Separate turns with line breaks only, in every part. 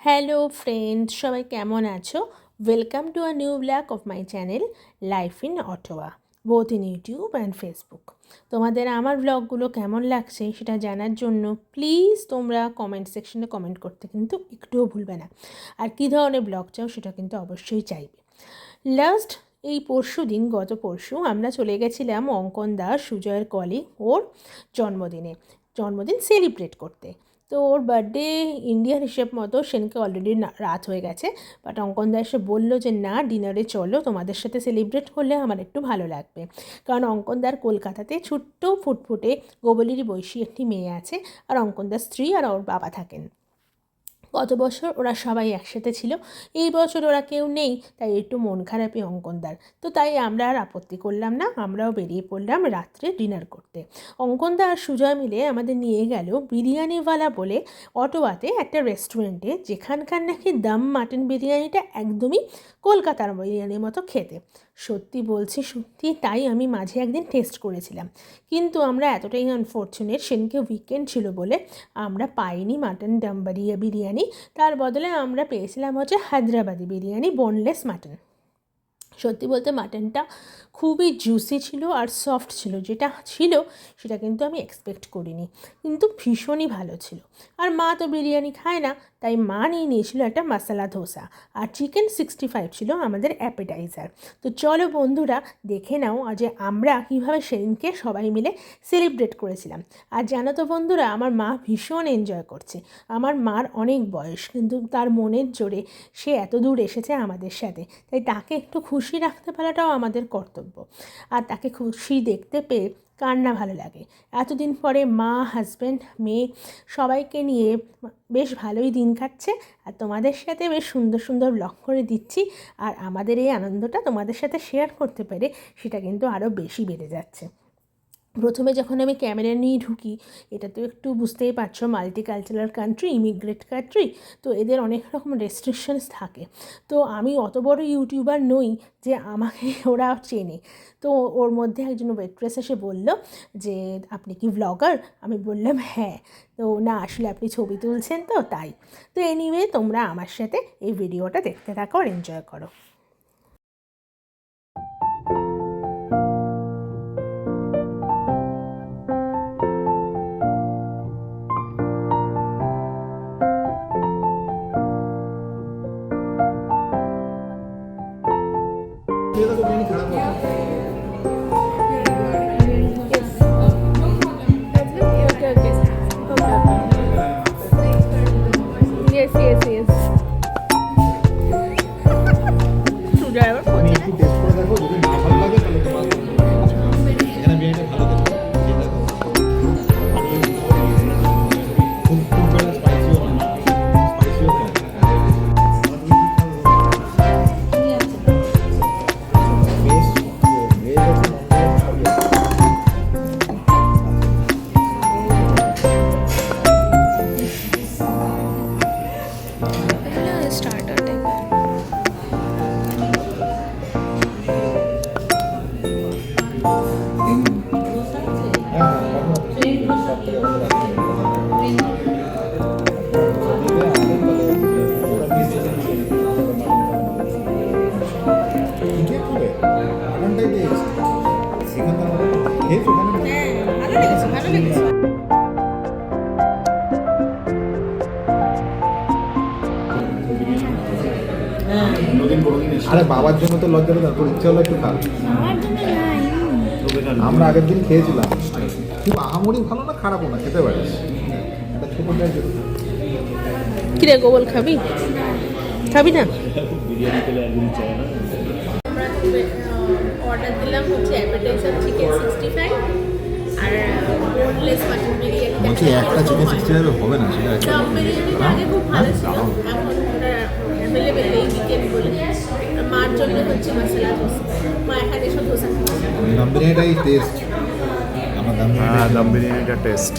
Hello friends সবাই কেমন আছো? Welcome to a new blog of my channel life in Ottawa both in YouTube and Facebook তোমাদের আমার ব্লগগুলো কেমন লাগছে সেটা জানার জন্য প্লিজ তোমরা কমেন্ট সেকশনে কমেন্ট করতে কিন্তু একটুও ভুলবে না। আর কী ধরনের ব্লগ চাও সেটা কিন্তু অবশ্যই চাইবে। লাস্ট এই পরশু দিন, গত পরশু আমরা চলে গেছিলাম অঙ্কন দাস, সুজয়ের কলিগ ওর জন্মদিনে। জন্মদিন সেলিব্রেট করতে। তো ওর বার্থডে ইন্ডিয়ার হিসেব মতো সেনকে অলরেডি রাত হয়ে গেছে। বাট অঙ্কনদা এসে বলল যে, না ডিনারে চলো, তোমাদের সাথে সেলিব্রেট করলে আমার একটু ভালো লাগবে। কারণ অঙ্কনদার কলকাতাতে ছোট্ট ফুটফুটে গোবলির বৈশী একটি মেয়ে আছে, আর অঙ্কনদার স্ত্রী আর ওর বাবা থাকেন। গত বছর ওরা সবাই একসাথে ছিল। এই বছর ওরা কেউ নেই, তাই একটু মন খারাপই অঙ্কনদার। তো তাই আমরা আর আপত্তি করলাম না, আমরাও বেরিয়ে পড়লাম রাত্রে ডিনার করতে। অঙ্কনদা আর সুজয় মিলে আমাদের নিয়ে গেল বিরিয়ানিওয়ালা বলে অটোয়াতে একটা রেস্টুরেন্টে, যেখানকার নাকি দাম মাটন বিরিয়ানিটা একদমই কলকাতার বিরিয়ানির মতো খেতে। সত্যি বলছি, সত্যি তাই আমি মাঝে একদিন টেস্ট করেছিলাম। কিন্তু আমরা এতটাই আনফর্চুনেট সেদিনকে উইকেন্ড ছিল বলে আমরা পাইনি মাটন ডাম বিরিয়ানি। তার বদলে আমরা পেয়েছিলাম হচ্ছে হায়দ্রাবাদি বিরিয়ানি বোনলেস মাটন সত্যি বলতে মাটনটা খুবই জুসি ছিল আর সফট ছিল। যেটা ছিল, সেটা কিন্তু আমি এক্সপেক্ট করিনি। কিন্তু ভীষণই ভালো ছিল। আর মা তো বিরিয়ানি খায় না, তাই মা নিয়ে নিয়েছিল একটা মশলা ধোসা আর চিকেন সিক্সটি ফাইভ ছিল আমাদের অ্যাপেটাইজার তো চলো বন্ধুরা, দেখে নাও যে আমরা কীভাবে সেদিনকে সবাই মিলে সেলিব্রেট করেছিলাম। আর জানো তো বন্ধুরা, আমার মা ভীষণ এনজয় করছে। আমার মার অনেক বয়স, কিন্তু তার মনের জোরে সে এত দূর এসেছে আমাদের সাথে। তাই তাকে একটু খুশি রাখতে পারাটাও আমাদের কর্তব্য। আর তাকে খুশি দেখতে পেয়ে কার না ভালো লাগে। এতদিন পরে মা হাজব্যান্ড মেয়ে সবাইকে নিয়ে বেশ ভালোই দিন কাটছে। আর তোমাদের সাথে বেশ সুন্দর সুন্দর ব্লগ করে দিচ্ছি। আর আমাদের এই আনন্দটা তোমাদের সাথে শেয়ার করতে পেরে সেটা কিন্তু আরও বেশি বেড়ে যাচ্ছে। প্রথমে যখন আমি ক্যামেরা নিয়ে ঢুকি, এটা তো একটু বুঝতেই পারছ multicultural country immigrate country তো এদের অনেক রকম রেস্ট্রিকশনস থাকে। তো আমি অত বড় ইউটিউবার নই যে আমাকে ওরা চেনে। তো ওর মধ্যে একজন ওয়েট্রেস এসে বলল যে, আপনি কি ব্লগার আমি বললাম হ্যাঁ। তো না, আসলে আপনি ছবি তুলছেন তো, তাই। তো এনিওয়ে তোমরা আমার সাথে এই ভিডিওটা দেখতে থাকো আর এনজয় করো।
嗯。খেয়েছো
ভালো লেগেছে ভালো লেগেছে।
আরে বাবার জন্য তো লজ্জা পেতাম তোর ইচ্ছে হলো একটু খা আমরা আগের দিন খেয়েছিলাম। খুব আহামরি ভালো না খারাপও না খেতে পারিস। একটা ছোট
কিরে গোবল খাবি? খাবি না। অর্ডার দিলাম হচ্ছে অ্যাপেটাইজার চিকেন সিক্সটি ফাইভ আর বোনলেস মাটন বিরিয়ানি।
বলছি একটা চিকেন সিক্সটি ফাইভ হবে না? সেটা
দম বিরিয়ানিটা আগে খুব ভালো ছিল। এখন ওটা অ্যাভেলেবেল এই উইকেন্ড বলে। মার জন্য হচ্ছে মশলা ধোসা মা এখানে এসব ধোসা
দম বিরিয়ানিটাই টেস্ট আমার দম
হ্যাঁ
বিরিয়ানি
দম বিরিয়ানিটা টেস্ট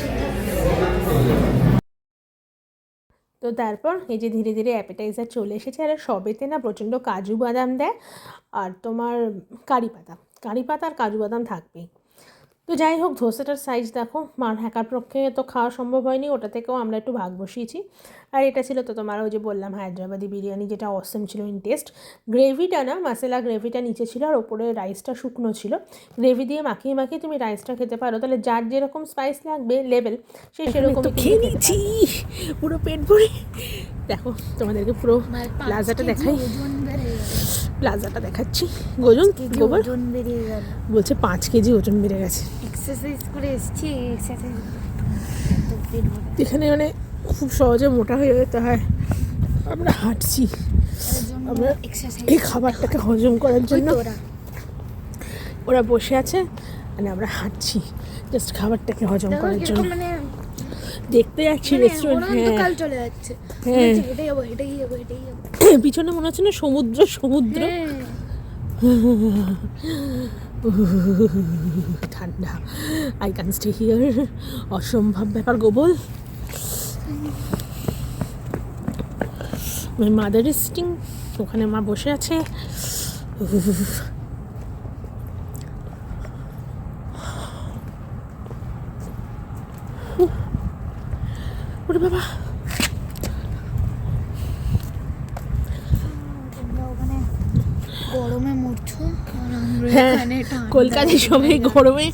তো তারপর এই যে ধীরে ধীরে অ্যাপেটাইজার চলে এসেছে। আর সবেতে না প্রচণ্ড কাজু বাদাম দেয় আর তোমার কারি পাতা। কারি পাতা আর কাজু বাদাম থাকবেই। তো যাই হোক ধোসাটার সাইজ দেখো মার হ্যাকার পক্ষে তো খাওয়া সম্ভব হয়নি ওটা থেকেও আমরা একটু ভাগ বসিয়েছি। আর এটা ছিল তো তোমার ওই যে বললাম হায়দ্রাবাদি বিরিয়ানি যেটা অসম ছিল ইন টেস্ট গ্রেভিটা না মশলা গ্রেভিটা নিচে ছিল আর ওপরে রাইসটা শুকনো ছিল। গ্রেভি দিয়ে মাখিয়ে মাখিয়ে তুমি রাইসটা খেতে পারো। তাহলে যার যেরকম স্পাইস লাগবে লেভেল সে সেরকম খেয়ে নিচ্ছি পুরো পেট ভরে। দেখো তোমাদেরকে পুরো প্লাজাটা দেখাই। প্লাজাটা দেখাচ্ছি। গোজন গোবর। বলছে পাঁচ কেজি ওজন বেড়ে গেছে।
এক্সারসাইজ করে এসেছি এক্সারসাইজ
এখানে মানে খুব সহজে মোটা হয়ে যেতে হয়। আমরা হাঁটছি। আমরা
এক্সারসাইজ
এই খাবারটাকে হজম করার জন্য
ওরা
ওরা বসে আছে মানে আমরা হাঁটছি। জাস্ট খাবারটাকে হজম করার জন্য।
মানে
দেখতে যাচ্ছি
মানে
রেস্টুরেন্ট হ্যাঁ।
চলে যাচ্ছে।
হ্যাঁ।
হেঁটে যাব হেঁটেই যাব হেঁটেই যাব
পিছনে মনে হচ্ছে না সমুদ্র সমুদ্র।
হ্যাঁ।
ঠান্ডা। আই ক্যান স্টে হিয়ার অসম্ভব ব্যাপার গোবল মাই মাদার সিটিং ওখানে মা বসে আছে। ওরে বাবা।
গরমে মরছো
হ্যাঁ কলকাতায় সবাই গরমে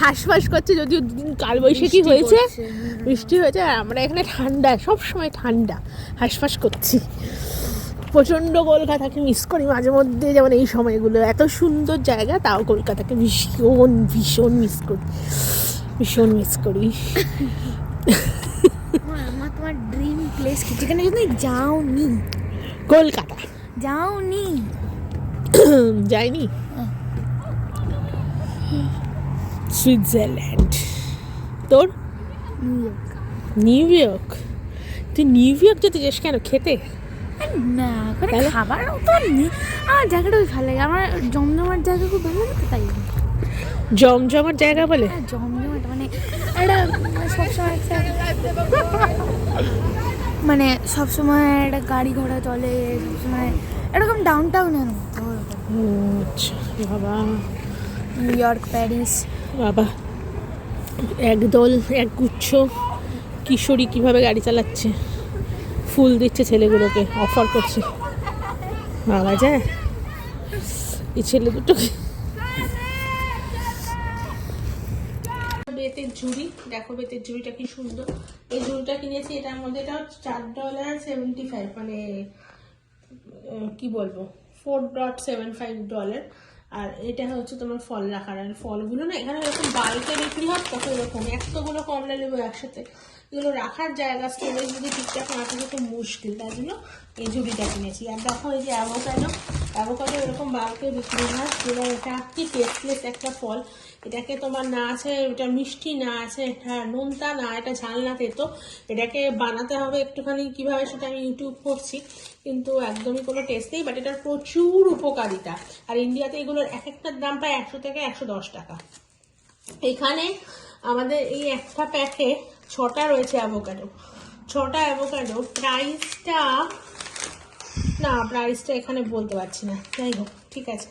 হাঁসফাঁস করছে যদিও দুদিন কালবৈশাখী হয়েছে বৃষ্টি হয়েছে আর আমরা এখানে ঠান্ডা সব সময় ঠান্ডা হাঁসফাঁস করছি। প্রচণ্ড কলকাতাকে মিস করি মাঝে মধ্যে যেমন এই সময়গুলো এত সুন্দর জায়গা তাও কলকাতাকে ভীষণ ভীষণ মিস করি ভীষণ মিস করি।
তোমার ড্রিম প্লেস কি? যেখানে যদি যাওনি।
কলকাতা।
যাওনি?
যাইনি? সুইজারল্যান্ড। তোর?
New York.
তুই নিউ ইয়র্ক যেতে চাস কেন খেতে?
না ওখানে? খাবার তো নেই। আমার জায়গাটা ভালো লাগে। আমার জমজমার জায়গা খুব ভালো লাগে তাই।
জমজমার জায়গা বলে?
হ্যাঁ জমজমাট মানে একটা মানে সবসময় একটা মানে সবসময় একটা গাড়ি ঘোড়া চলে সবসময় এরকম ডাউন টাউনের মতো
আচ্ছা বাবা।
নিউ ইয়র্ক প্যারিস
বাবা একদল এক গুচ্ছ কিশোরী কীভাবে গাড়ি চালাচ্ছে? ফুল দিচ্ছে ছেলেগুলোকে অফার করছে। বাবা যায়। এই ছেলে দুটো বেতের ঝুড়ি। দেখো বেতের ঝুড়িটা কি সুন্দর। এই ঝুড়িটা কিনেছি, এটার মধ্যে এটা চার ডলার সেভেন্টি ফাইভ মানে কি বলব? Four dot seven five dollar আর এটা হচ্ছে তোমার ফল রাখার। আর ফলগুলো না, এখানে এরকম বাড়িতে বিক্রি হয় কত এরকম, এতগুলো কমলা লেবু একসাথে। এগুলো রাখার জায়গা স্টোরেজ যদি ঠিকঠাক না থাকে খুব মুশকিল। তার জন্য এই ঝুড়িটা কিনেছি। আর দেখো এই যে অ্যাভোকাডো অ্যাভোকাডো এরকম বালকে বিক্রি হয়, এবং এটা কি টেস্টলেস একটা ফল? এটাকে তোমার না আছে, এটা মিষ্টি না আছে, এটা নোনতা না, এটা ঝাল না তেতো এটাকে বানাতে হবে একটুখানি কীভাবে সেটা আমি ইউটিউব করছি, কিন্তু একদমই কোনো টেস্ট নেই বাট এটার প্রচুর উপকারিতা। আর ইন্ডিয়াতে এগুলোর এক একটার দাম প্রায় একশো থেকে একশো দশ টাকা। এখানে আমাদের এই একটা প্যাকে ছটা রয়েছে অ্যাভোকাডো। ছটা অ্যাভোকাডো প্রাইসটা না প্রাইসটা এখানে বলতে পারছি না। যাই হোক, ঠিক আছে।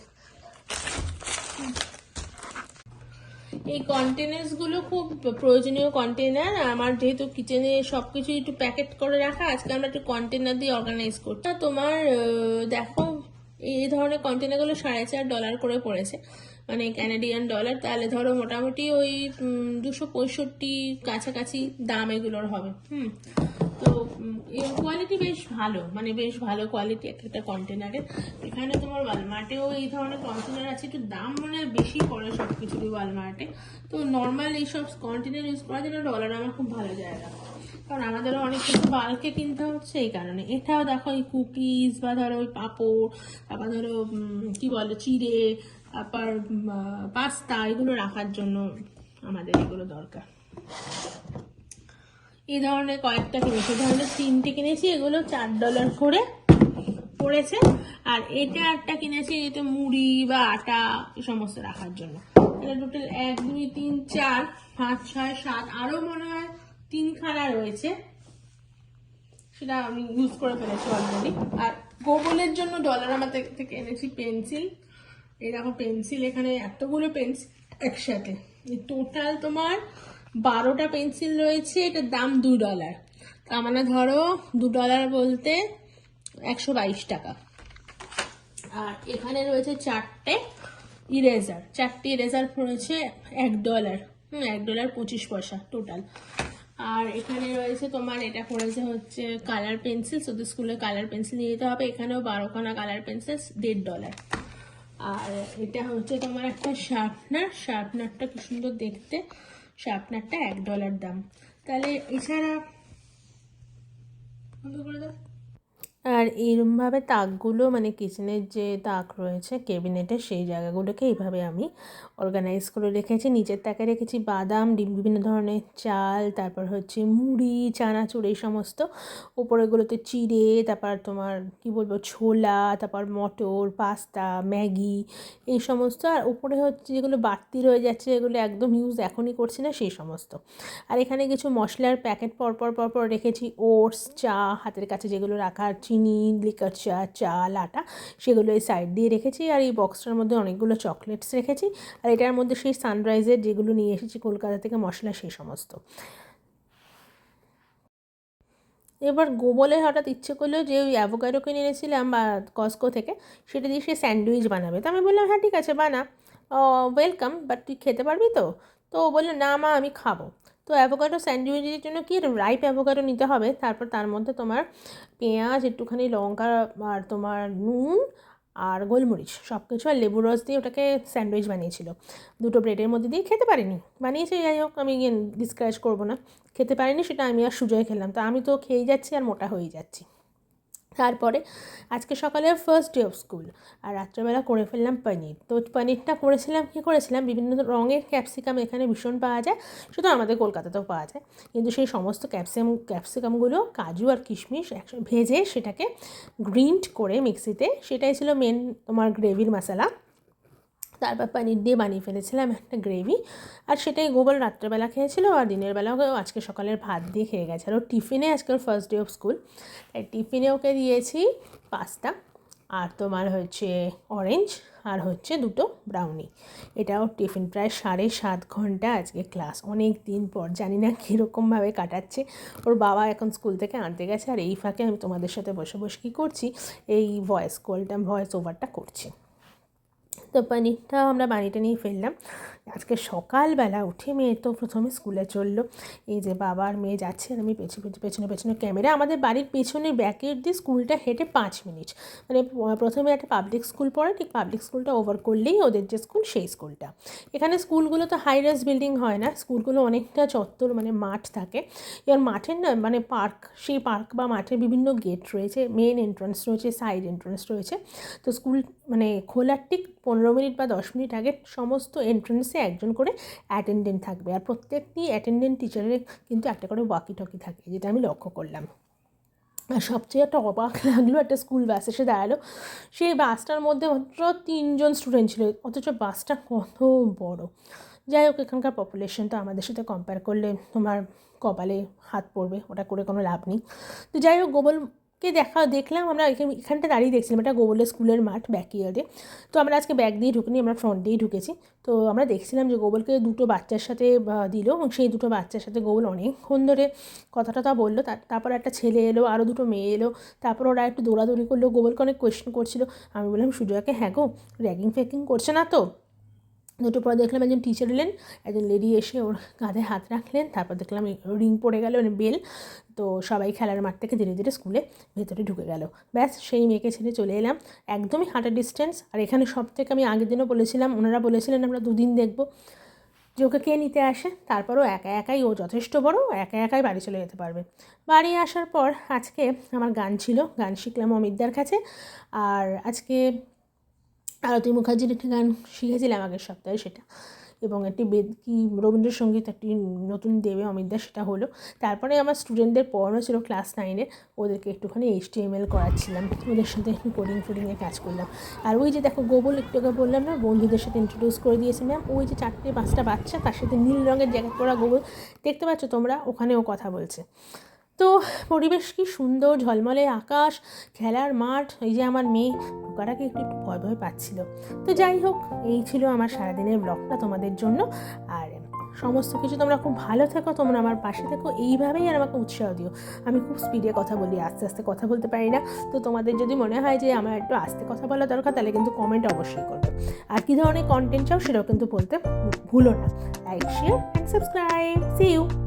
এই কন্টেনার্সগুলো খুব প্রয়োজনীয় কন্টেনার আমার যেহেতু কিচেনে সব কিছু একটু প্যাকেট করে রাখা, আজকে আমরা একটু কন্টেনার দিয়ে অর্গানাইজ করছি। তোমার দেখো, এই ধরনের কন্টেনারগুলো সাড়ে চার ডলার করে পড়েছে। মানে ক্যানাডিয়ান ডলার তাহলে ধরো মোটামুটি ওই দুশো পঁয়ষট্টি কাছাকাছি দাম এগুলোর হবে। হুম। তো কোয়ালিটি বেশ ভালো মানে বেশ ভালো কোয়ালিটি এক একটা কন্টেনারের এখানে তোমার ওয়ালমার্টেও এই ধরনের কন্টেনার আছে একটু দাম মানে বেশি পড়ে সব কিছুরই ওয়ালমার্টে তো নর্মাল এইসব কন্টেনার ইউজ করার জন্য ডলার আমার খুব ভালো জায়গা। কারণ আমাদেরও অনেক কিছু বাল্কে কিনতে হচ্ছে, এই কারণে। এটাও দেখো এই কুকিজ বা ধরো ওই পাঁপড়, তারপর ধরো কি বলে, চিড়ে, তারপর পাস্তা, এগুলো রাখার জন্য আমাদের এগুলো দরকার। এই ধরনের কয়েকটা কিনেছি। ধরনের তিনটে কিনেছি, এগুলো চার ডলার করে পড়েছে। আর এটা একটা কিনেছি এটা মুড়ি বা আটা সমস্ত রাখার জন্য। এটা টোটাল এক দুই তিন চার পাঁচ ছয় সাত, আরও মনে হয় তিনখানা রয়েছে। সেটা আমি ইউজ করে ফেলেছি অলরেডি আর গোবলের জন্য ডলার আমার থেকে এনেছি পেন্সিল দেখো পেন্সিল এখানে এতগুলো পেন্সিল একসাথে। টোটাল তোমার বারোটা পেন্সিল রয়েছে, এটার দাম দু ডলার। তার মানে ধরো দু ডলার বলতে একশো বাইশ টাকা। আর এখানে রয়েছে চারটে ইরেজার চারটে ইরেজার পড়েছে এক ডলার। হুম, এক ডলার পঁচিশ পয়সা টোটাল আর এখানে রয়েছে তোমার, এটা পড়েছে হচ্ছে কালার পেন্সিল শুধু স্কুলে কালার পেন্সিল নিয়ে যেতে হবে। এখানেও বারোখানা কালার পেন্সিল দেড় ডলার। আর এটা হচ্ছে তোমার একটা শার্পনার শার্পনারটা কি সুন্দর দেখতে। শার্পনারটা এক ডলার দাম। তাহলে এছাড়া আর এরমভাবে তাকগুলো মানে কিচেনের যে তাক রয়েছে কেবিনেটের সেই জায়গাগুলোকে এইভাবে আমি অর্গানাইজ করে রেখেছি নিচের তাকে রেখেছি, বাদাম বিভিন্ন ধরনের চাল, তারপর হচ্ছে মুড়ি, চানাচুর, এই সমস্ত। ওপরেগুলোতে চিড়ে, তারপর তোমার কি বলব, ছোলা, তারপর মটর, পাস্তা, ম্যাগি, এই সমস্ত। আর উপরে হচ্ছে যেগুলো বাড়তি রয়ে যাচ্ছে এগুলো একদম ইউজ এখনই করছি না, সেই সমস্ত। আর এখানে কিছু মশলার প্যাকেট পরপর পরপর রেখেছি ওটস চা, হাতের কাছে যেগুলো রাখা, চিনি লিকার চা চাল আটা, সেগুলো এই সাইড দিয়ে রেখেছি। আর এই বক্সটার মধ্যে অনেকগুলো চকলেটস রেখেছি। আর এটার মধ্যে সেই সানরাইজের যেগুলো নিয়ে এসেছি কলকাতা থেকে মশলা, সেই সমস্ত। এবার গোবলে হঠাৎ ইচ্ছে করল যে ওই অ্যাভোকাডো কিনে এনেছিলাম, বা কস্কো থেকে, সেটা দিয়ে সে স্যান্ডউইচ বানাবে। তো আমি বললাম হ্যাঁ ঠিক আছে, বানা। ওয়েলকাম বাট তুই খেতে পারবি তো? তো ও বলল, না মা, আমি খাব। তো অ্যাভোকাডো স্যান্ডউইচের জন্য কি রাইপ অ্যাভোকাডো নিতে হবে। তারপর তার মধ্যে তোমার পেঁয়াজ, একটুখানি লঙ্কা, আর তোমার নুন আর গোলমরিচ সব কিছু আর লেবু রস দিয়ে ওটাকে স্যান্ডউইচ বানিয়েছিল। দুটো ব্রেডের মধ্যে দিয়ে খেতে পারিনি। বানিয়েছে, যাই হোক, আমি ডিসকারেজ করব না। খেতে পারিনি, সেটা আমি আর সুজয় খেলাম। তা আমি তো খেয়েই যাচ্ছি আর মোটা হয়েই যাচ্ছি। তারপরে আজকে সকালে ফার্স্ট ডে অফ স্কুল আর রাত্রেবেলা করে ফেললাম পনির। তো পনিরটা করেছিলাম, কী করেছিলাম? বিভিন্ন রঙের ক্যাপসিকাম এখানে ভীষণ পাওয়া যায় শুধু আমাদের কলকাতাতেও পাওয়া যায়। কিন্তু সেই সমস্ত ক্যাপসিকাম ক্যাপসিকামগুলো কাজু আর কিশমিশ একসাথে ভেজে সেটাকে গ্রিন্ড করে মিক্সিতে সেটাই ছিল মেন তোমার গ্রেভির মশলা তারপর পনির দিয়ে বানিয়ে ফেলেছিলাম একটা গ্রেভি। আর সেটাই গোবল রাত্রেবেলা খেয়েছিল আর দিনের বেলাও আজকে সকালের ভাত দিয়ে খেয়ে গেছে। আর ও টিফিনে আজকের ফার্স্ট ডে অফ স্কুল তাই টিফিনে ওকে দিয়েছি পাস্তা আর তোমার হচ্ছে অরেঞ্জ আর হচ্ছে দুটো ব্রাউনি এটাও টিফিন প্রায় সাড়ে সাত ঘণ্টা আজকে ক্লাস অনেক দিন পর, জানি না কীরকমভাবে কাটাচ্ছে। ওর বাবা এখন স্কুল থেকে আনতে গেছে আর এই ফাঁকে আমি তোমাদের সাথে বসে বসে কী করছি? এই ভয়েস কলটা ভয়েস ওভারটা করছি। তো পনিরটা আমরা বাড়িতে নিয়ে ফেললাম। আজকে সকালবেলা উঠে মেয়ে তো প্রথমে স্কুলে চলল। এই যে বাবা আর মেয়ে যাচ্ছে আমি পেছনে পেছনে পেছনে ক্যামেরা আমাদের বাড়ির পেছনে ব্যাকের দিয়ে স্কুলটা হেঁটে পাঁচ মিনিট মানে প্রথমে একটা পাবলিক স্কুল পড়ে, ঠিক পাবলিক স্কুলটা ওভার করলেই ওদের যে স্কুল সেই স্কুলটা এখানে স্কুলগুলো তো হাই রাইজ বিল্ডিং হয় না। স্কুলগুলো অনেকটা চত্বর মানে মাঠ থাকে। এবার মাঠের না মানে পার্ক সেই পার্ক বা মাঠের বিভিন্ন গেট রয়েছে। মেন এন্ট্রান্স রয়েছে সাইড এন্ট্রান্স রয়েছে। তো স্কুল মানে খোলার ঠিক পনেরো মিনিট বা দশ মিনিট আগে সমস্ত এন্ট্রান্সে একজন করে অ্যাটেন্ডেন্ট থাকবে। আর প্রত্যেকটি অ্যাটেন্ডেন্ট টিচারের কিন্তু একটা করে ওয়াকি টকি থাকে, যেটা আমি লক্ষ্য করলাম। আর সবচেয়ে একটা অবাক লাগল, একটা স্কুল বাস এসে দাঁড়াল। সেই বাসটার মধ্যে মাত্র তিনজন স্টুডেন্ট ছিল, অথচ বাসটা কত বড়। যাই হোক, এখানকার পপুলেশন তো আমাদের সাথে কম্পেয়ার করলে তোমার কপালে হাত পড়বে, ওটা করে কোনো লাভ নেই। তো যাই হোক গোবলকে দেখা, দেখলাম আমরা এখানে- এখানটা দাঁড়িয়ে দেখছিলাম, এটা গোবলের স্কুলের মাঠ ব্যাকইয়ার্ডে তো আমরা আজকে ব্যাগ দিয়ে ঢুকিনি, আমরা ফ্রন্ট দিয়েই ঢুকেছি। তো আমরা দেখছিলাম যে গোবলকে দুটো বাচ্চার সাথে দিল এবং সেই দুটো বাচ্চার সাথে গোবল অনেকক্ষণ ধরে কথা টথা বলল। তার- তারপর একটা ছেলে এলো আরও দুটো মেয়ে এলো। তারপর ওরা একটু দৌড়াদৌড়ি করল গোবলকে অনেক কোয়েশ্চেন করছিল। আমি বললাম, সুজয়াকে হ্যাঁ গো র্যাগিং ফ্যাগিং করছে না তো? দুটো পর দেখলাম একজন টিচার এলেন, একজন লেডি এসে ওর কাঁধে হাত রাখলেন, তারপর দেখলাম রিং পড়ে গেল মানে বেল তো সবাই খেলার মাঠ থেকে ধীরে ধীরে স্কুলে ভেতরে ঢুকে গেল। ব্যাস, সেই মেয়েকে ছেড়ে চলে এলাম। একদমই হাঁটা ডিস্টেন্স আর এখানে সব থেকে আমি আগের দিনও বলেছিলাম, ওনারা বলেছিলেন আমরা দুদিন দেখব। যে ওকে কে নিতে আসে, তারপরও একা একাই, ও যথেষ্ট বড় একা একাই বাড়ি চলে যেতে পারবে। বাড়ি আসার পর আজকে আমার গান ছিল, গান শিখলাম অমিতদার কাছে, আর আজকে আরতি মুখার্জির একটি গান শিখেছিলাম আগের সপ্তাহে, সেটা। এবং একটি বেদ, কি রবীন্দ্রসঙ্গীত, একটি নতুন দেবে অমিতদা সেটা হলো। তারপরে আমার স্টুডেন্টদের পড়ানো ছিল ক্লাস নাইনের ওদেরকে একটুখানি এইচ টি এম এল করাচ্ছিলাম। ওদের সাথে একটু কোডিং ফোডিংয়ে কাজ করলাম। আর ওই যে দেখো, গোবল একটু আগে বললাম না, বন্ধুদের সাথে ইন্ট্রোডিউস করে দিয়েছি ম্যাম ওই যে চারটে পাঁচটা বাচ্চা, তার সাথে নীল রঙের জ্যাকেট পরা গোবল। দেখতে পাচ্ছ তোমরা, ওখানেও কথা বলছে। তো পরিবেশ কি সুন্দর, ঝলমলে আকাশ, খেলার মাঠ, এই যে আমার মেয়ে ঢোকাটাকে একটু একটু ভয় ভয় পাচ্ছিল। তো যাই হোক, এই ছিল আমার সারাদিনের ব্লগটা তোমাদের জন্য। আর সমস্ত কিছু তোমরা খুব ভালো থেকো, তোমরা আমার পাশে থেকো, এইভাবেই আর আমাকে উৎসাহ দিও। আমি খুব স্পিডে কথা বলি, আস্তে আস্তে কথা বলতে পারি না। তো তোমাদের যদি মনে হয় যে আমার একটু আস্তে কথা বলা দরকার, তাহলে কিন্তু কমেন্ট অবশ্যই করবে। আর কী ধরনের কন্টেন্ট চাও সেটাও কিন্তু বলতে ভুলো না। Like share and subscribe see you